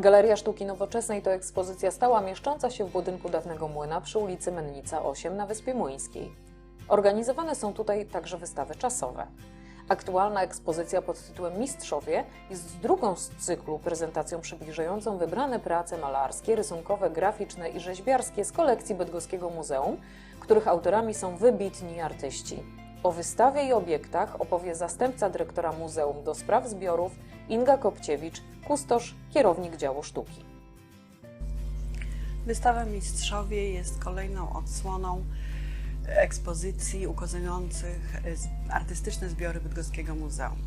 Galeria Sztuki Nowoczesnej to ekspozycja stała mieszcząca się w budynku dawnego młyna przy ulicy Mennica 8 na Wyspie Młyńskiej. Organizowane są tutaj także wystawy czasowe. Aktualna ekspozycja pod tytułem Mistrzowie jest drugą z cyklu prezentacją przybliżającą wybrane prace malarskie, rysunkowe, graficzne i rzeźbiarskie z kolekcji Bydgoskiego Muzeum, których autorami są wybitni artyści. O wystawie i obiektach opowie zastępca dyrektora Muzeum do Spraw Zbiorów Inga Kopciewicz, kustosz, kierownik działu sztuki. Wystawa Mistrzowie jest kolejną odsłoną ekspozycji ukazujących artystyczne zbiory Bydgoskiego Muzeum.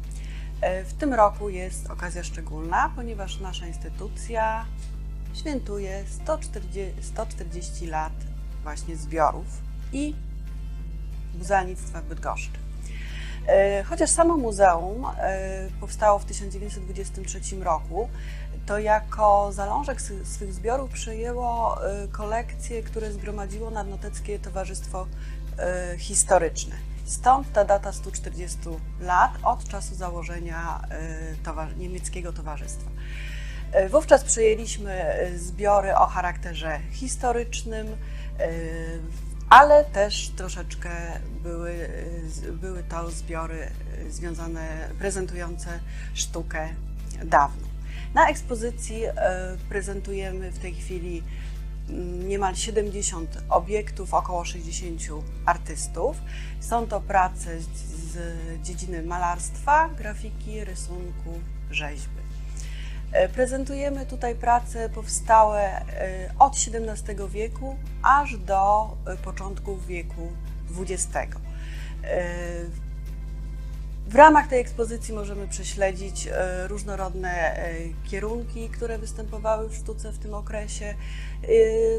E, W tym roku jest okazja szczególna, ponieważ nasza instytucja świętuje 140, 140 lat właśnie zbiorów i muzealnictwa w Bydgoszczy. E, Chociaż samo muzeum e, powstało w 1923 roku, to jako zalążek swych- zbiorów przyjęło e, kolekcje, które zgromadziło Nadnoteckie Towarzystwo Historyczne. Stąd ta data 140 lat od czasu założenia niemieckiego towarzystwa. Wówczas przyjęliśmy e, zbiory o charakterze historycznym, ale też troszeczkę były, były to zbiory e, związane, prezentujące sztukę dawną. Na ekspozycji e, prezentujemy w tej chwili mm, niemal 70 obiektów, około 60 artystów. Są to prace z dziedziny malarstwa, grafiki, rysunku, rzeźby. E, Prezentujemy tutaj prace powstałe e, od XVII wieku aż do e, początków wieku XX. W ramach tej ekspozycji możemy prześledzić e, różnorodne e, kierunki, które występowały w sztuce w tym okresie, e,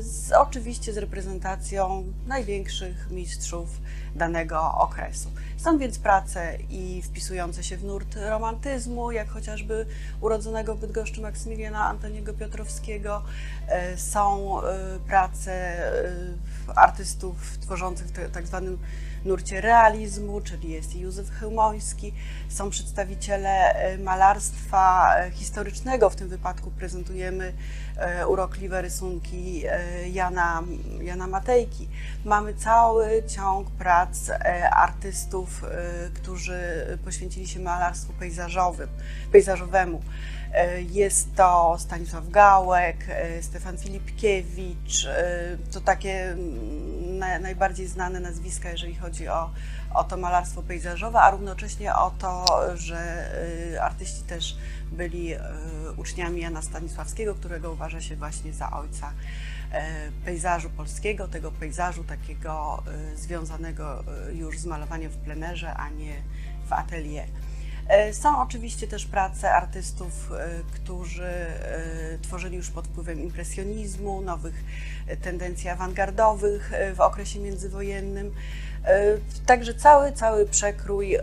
z, oczywiście z reprezentacją największych mistrzów danego okresu. Są więc prace i wpisujące się w nurt romantyzmu, jak chociażby urodzonego w Bydgoszczy Maksymiliana Antoniego Piotrowskiego. Są prace artystów tworzących w te- tak nurcie realizmu, czyli jest Józef Chełmoński. Są przedstawiciele e, malarstwa e, historycznego, w tym wypadku prezentujemy e, urokliwe rysunki Jana, Jana Matejki. Mamy cały ciąg prac artystów, którzy poświęcili się malarstwu pejzażowym, pejzażowemu. E, Jest to Stanisław Gałek, e, Stefan Filipkiewicz, e, to takie mm, na- najbardziej znane nazwiska, jeżeli chodzi o, o to malarstwo pejzażowe, a równocześnie o to, że artyści też byli uczniami Jana Stanisławskiego, którego uważa się właśnie za ojca pejzażu polskiego, tego pejzażu takiego związanego już z malowaniem w plenerze, a nie w atelier. E, Są oczywiście też prace artystów, e, którzy e, tworzyli już pod wpływem impresjonizmu, nowych tendencji awangardowych w okresie międzywojennym. Także cały, cały przekrój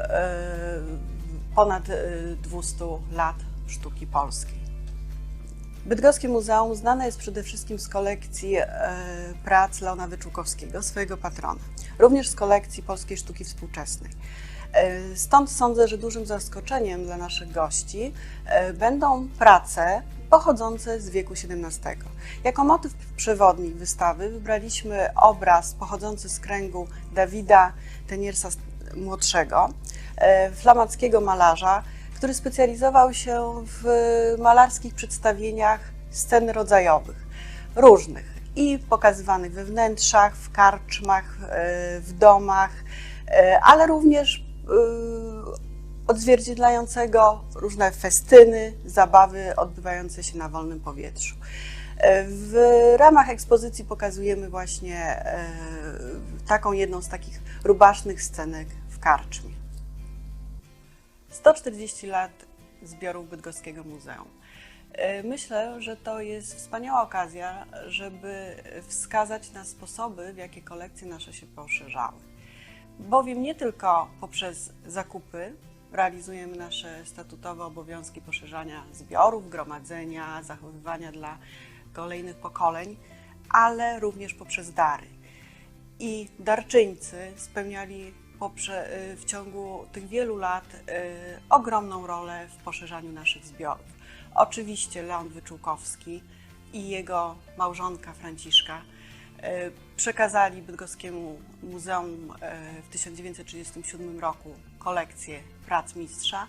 ponad e, 200 lat sztuki polskiej. Bydgoskie Muzeum znane jest przede wszystkim z kolekcji prac Leona Wyczółkowskiego, swojego patrona, również z kolekcji polskiej sztuki współczesnej. E, Stąd sądzę, że dużym zaskoczeniem dla naszych gości e, będą prace pochodzące z wieku XVII. Jako motyw przewodni wystawy wybraliśmy obraz pochodzący z kręgu Dawida Teniersa młodszego, e, flamackiego malarza, który specjalizował się w malarskich przedstawieniach scen rodzajowych, różnych i pokazywanych we wnętrzach, w karczmach, w domach, ale również odzwierciedlającego różne festyny, zabawy odbywające się na wolnym powietrzu. E, W ramach ekspozycji pokazujemy właśnie e, taką jedną z takich rubasznych scenek w karczmie. 140 lat zbiorów Bydgoskiego Muzeum. Myślę, że to jest wspaniała okazja, żeby wskazać na sposoby, w jakie kolekcje nasze się poszerzały. Bowiem nie tylko poprzez zakupy realizujemy nasze statutowe obowiązki poszerzania zbiorów, gromadzenia, zachowywania dla kolejnych pokoleń, ale również poprzez dary. I darczyńcy spełniali y, w ciągu tych wielu lat y, ogromną rolę w poszerzaniu naszych zbiorów. Oczywiście Leon Wyczółkowski i jego małżonka Franciszka przekazali Bydgoskiemu Muzeum y, w 1937 roku kolekcję prac mistrza.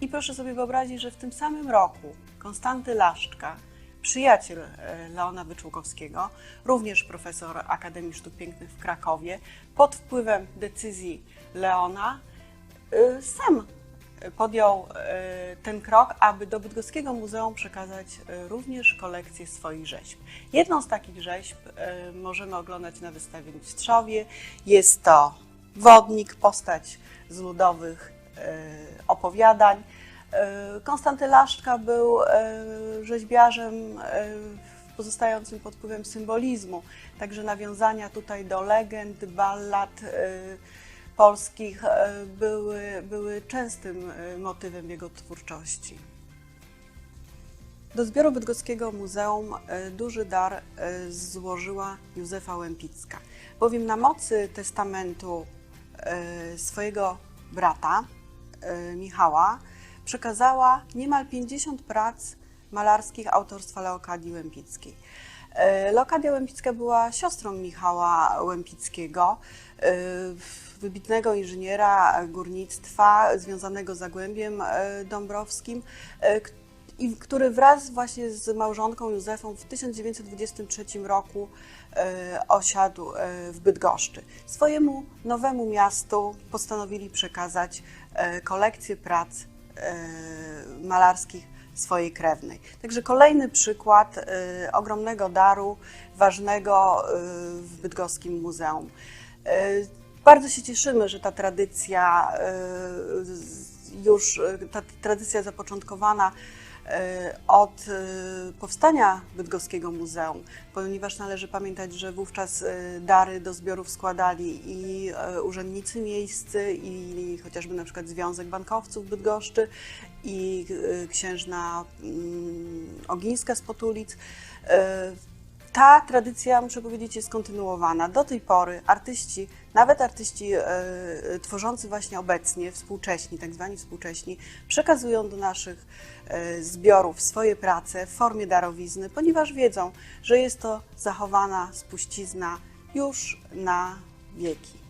I proszę sobie wyobrazić, że w tym samym roku Konstanty Laszczka, przyjaciel e, Leona Wyczółkowskiego, również profesor Akademii Sztuk Pięknych w Krakowie, pod wpływem decyzji Leona e, sam podjął e, ten krok, aby do Bydgoskiego Muzeum przekazać e, również kolekcję swoich rzeźb. Jedną z takich rzeźb e, możemy oglądać na wystawie w Mistrzowie. Jest to wodnik, postać z ludowych opowiadań. Konstanty Laszczka był rzeźbiarzem pozostającym pod wpływem symbolizmu, także nawiązania tutaj do legend, ballad polskich e, były, były częstym e, motywem jego twórczości. Do zbioru Bydgoskiego Muzeum e, duży dar złożyła Józefa Łępicka, bowiem na mocy testamentu swojego brata Michała przekazała niemal 50 prac malarskich autorstwa Leokadii Łępickiej. E, Leokadia Łępicka była siostrą Michała Łępickiego, e, wybitnego inżyniera górnictwa związanego z Zagłębiem e, Dąbrowskim, i który wraz właśnie z małżonką Józefą w 1923 roku osiadł w Bydgoszczy. Swojemu nowemu miastu postanowili przekazać kolekcję prac malarskich swojej krewnej. Także kolejny przykład e, ogromnego daru, ważnego e, w Bydgoskim Muzeum. E, Bardzo się cieszymy, że ta tradycja już, ta tradycja zapoczątkowana od e, powstania Bydgoskiego Muzeum, ponieważ należy pamiętać, że wówczas e, dary do zbiorów składali i urzędnicy miejscy, i chociażby na przykład Związek Bankowców Bydgoszczy, i księżna mm, Ogińska z Potulic. E, ta tradycja, muszę powiedzieć, jest kontynuowana. Do tej pory artyści, nawet artyści e, tworzący właśnie obecnie, współcześni, tak zwani współcześni, przekazują do naszych e, zbiorów swoje prace w formie darowizny, ponieważ wiedzą, że jest to zachowana spuścizna już na wieki.